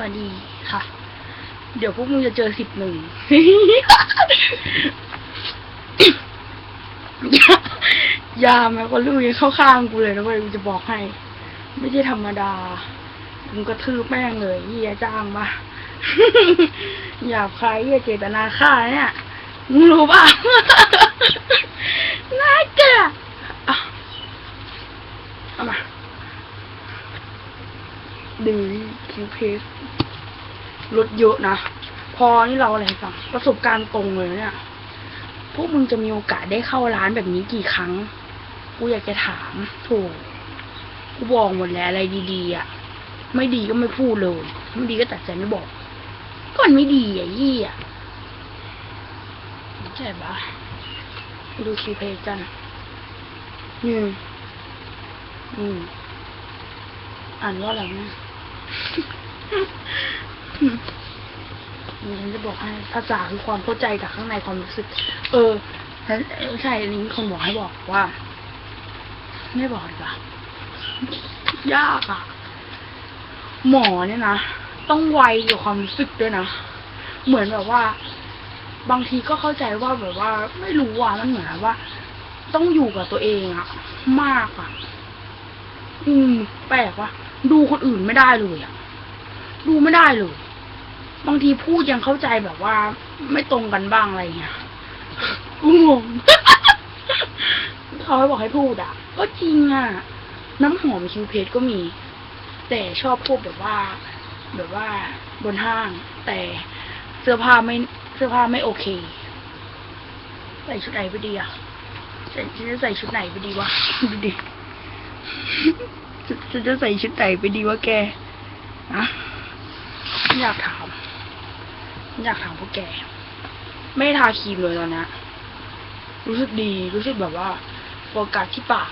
วัสดีค่ะ เดี๋ยวพวกมึงจะเจอสิบหนึ่งยาแม้คนลูกยังเข้าข้างกูเลยนะเว้ยกูจะบอกให้ ไม่ใช่ธรรมดามึงกระทืบแม่งเลยเฮียจ้างมาหยาบคายเฮียเจตนาฆ่าเนี่ยมึงรู้ป่ะน่าเกลียดเอามาดื้อ คิวเพสลดเยอะนะ พอนี่เราอะไรให้ฟังประสบการณ์ตรงเลยเนี่ย พวกมึงจะมีโอกาสได้เข้าร้านแบบนี้กี่ครั้ง กูอยากจะถามถูกกูบอกหมดแล้วอะไรดีๆอะ ไม่ดีก็ไม่พูดเลย ไม่ดีก็ตัดใจไม่บอก ก็มันไม่ดีอะยี่อะใช่ปะดูคิวเพจกันอืมอืมอ่านว่าอะไรนะ ฉันจะบอกให้ภาษาคือความเข้าใจจากข้างในความรู้สึก เออฉันใช่อันนี้คนบอกให้บอกว่า ไม่บอกดีกว่ายากอะหมอเนี่ยนะต้องไวกับความรู้สึกด้วยนะ เหมือนแบบว่า บางทีก็เข้าใจว่าแบบว่า ไม่รู้อะมันเหมือนว่า ต้องอยู่กับตัวเองอะมากอะอืมแปลกว่ะดูคนอื่นไม่ได้เลยอะ ดูไม่ได้เลยบางทีพูดยังเข้าใจแบบว่า ไม่ตรงกันบ้างอะไรเงี้ยกูงงเขาให้บอกให้พูดอะ ก็จริงอะ น้ำหอมคิวเพจก็มี แต่ชอบพูดแบบว่า แบบว่าบนห้าง แต่เสื้อผ้าไม่เสื้อผ้าไม่โอเค ใส่ชุดไหนไปดีอะใส่ฉันจะใส่ชุดไหนไปดีวะดูดิฉันจะใส่ชุดไหนไปดีวะแกนะ อยากถาม อยากถามพวกแก ไม่ทาครีมเลยตอนนี้รู้สึกดี รู้สึกแบบว่าโฟกัสที่ปาก